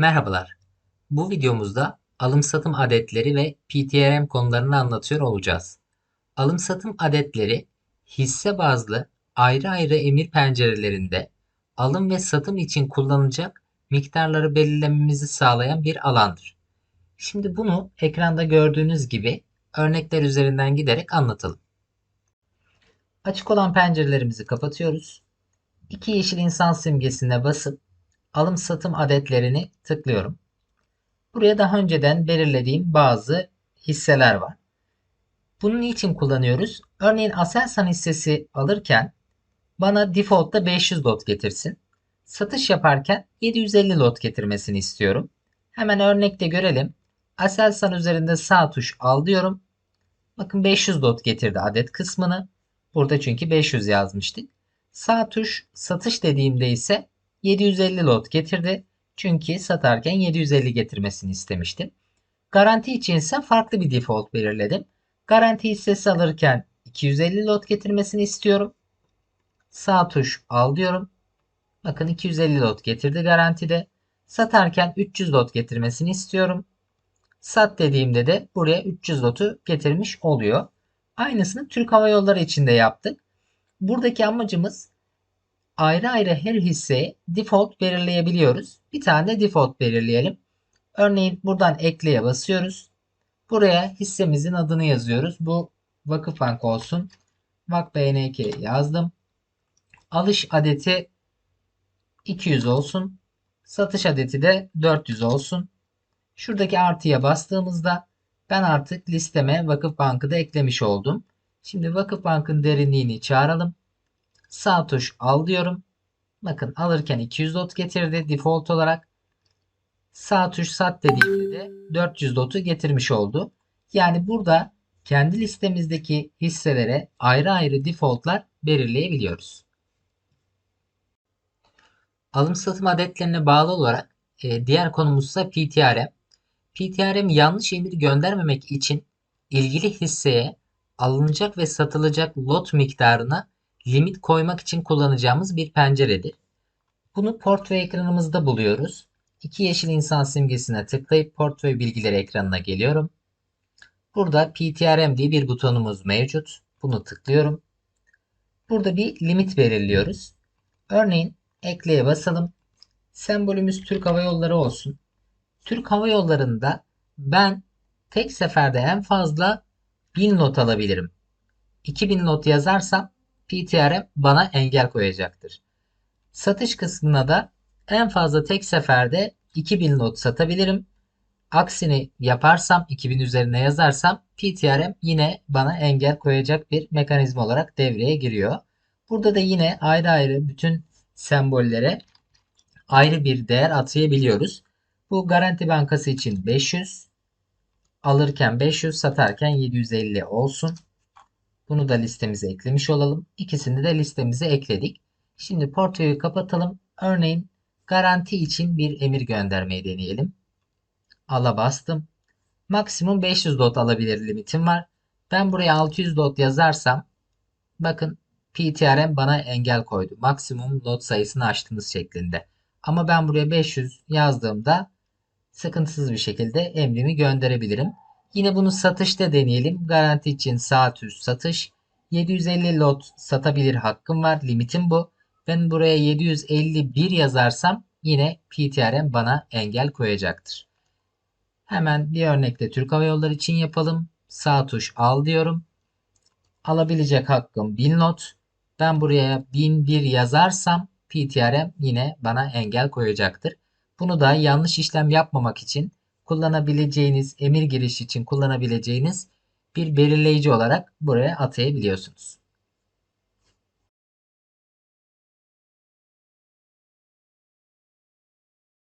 Merhabalar. Bu videomuzda alım-satım adetleri ve PTRM konularını anlatıyor olacağız. Alım-satım adetleri hisse bazlı ayrı ayrı emir pencerelerinde alım ve satım için kullanılacak miktarları belirlememizi sağlayan bir alandır. Şimdi bunu ekranda gördüğünüz gibi örnekler üzerinden giderek anlatalım. Açık olan pencerelerimizi kapatıyoruz. İki yeşil insan simgesine basıp alım satım adetlerini tıklıyorum. Buraya daha önceden belirlediğim bazı hisseler var. Bunu niçin kullanıyoruz? Örneğin Aselsan hissesi alırken bana default'ta 500 lot getirsin. Satış yaparken 750 lot getirmesini istiyorum. Hemen örnekte görelim. Aselsan üzerinde sağ tuş al diyorum. Bakın 500 lot getirdi adet kısmını. Burada çünkü 500 yazmıştık. Sağ tuş satış dediğimde ise 750 lot getirdi. Çünkü satarken 750 getirmesini istemiştim. Garanti için ise farklı bir default belirledim. Garanti hissesi alırken 250 lot getirmesini istiyorum. Sağ tuş al diyorum. Bakın 250 lot getirdi garantide. Satarken 300 lot getirmesini istiyorum. Sat dediğimde de buraya 300 lotu getirmiş oluyor. Aynısını Türk Hava Yolları için de yaptık. Buradaki amacımız ayrı ayrı her hisseye default belirleyebiliyoruz. Bir tane de default belirleyelim. Örneğin buradan ekleye basıyoruz. Buraya hissemizin adını yazıyoruz. Bu Vakıfbank olsun. VakBNK yazdım. Alış adeti 200 olsun. Satış adeti de 400 olsun. Şuradaki artıya bastığımızda ben artık listeme Vakıfbank'ı da eklemiş oldum. Şimdi Vakıfbank'ın derinliğini çağıralım. Sağ tuş al diyorum. Bakın alırken 200 lot getirdi default olarak. Sağ tuş sat dediğimde de 400 lotu getirmiş oldu. Yani burada kendi listemizdeki hisselere ayrı ayrı defaultlar belirleyebiliyoruz. Alım satım adetlerine bağlı olarak e, diğer konumuz ise PTRM. PTRM yanlış emir göndermemek için ilgili hisseye alınacak ve satılacak lot miktarına limit koymak için kullanacağımız bir penceredir. Bunu portföy ekranımızda buluyoruz. İki yeşil insan simgesine tıklayıp portföy bilgileri ekranına geliyorum. Burada PTRM diye bir butonumuz mevcut. Bunu tıklıyorum. Burada bir limit belirliyoruz. Örneğin ekleye basalım. Sembolümüz Türk Hava Yolları olsun. Türk Hava Yolları'nda ben tek seferde en fazla 1000 not alabilirim. 2000 not yazarsam PTRM bana engel koyacaktır. Satış kısmına da en fazla tek seferde 2000 not satabilirim. Aksini yaparsam 2000 üzerine yazarsam PTRM yine bana engel koyacak bir mekanizma olarak devreye giriyor. Burada da yine ayrı ayrı bütün sembollere ayrı bir değer atayabiliyoruz. Bu Garanti Bankası için 500, alırken 500, satarken 750 olsun. Bunu da listemize eklemiş olalım. İkisini de listemize ekledik. Şimdi portföyü kapatalım. Örneğin garanti için bir emir göndermeyi deneyelim. Ala bastım. Maksimum 500 dot alabilir limitim var. Ben buraya 600 dot yazarsam bakın PTRM bana engel koydu. Maksimum lot sayısını aştınız şeklinde. Ama ben buraya 500 yazdığımda sıkıntısız bir şekilde emrimi gönderebilirim. Yine bunu satışta deneyelim. Garanti için saat üst satış. 750 lot satabilir hakkım var. Limitim bu. Ben buraya 751 yazarsam yine PTRM bana engel koyacaktır. Hemen bir örnekte Türk Hava Yolları için yapalım. Sağ tuş al diyorum. Alabilecek hakkım 1000 lot. Ben buraya 1001 yazarsam PTRM yine bana engel koyacaktır. Bunu da yanlış işlem yapmamak için kullanabileceğiniz, emir giriş için kullanabileceğiniz bir belirleyici olarak buraya atayabiliyorsunuz.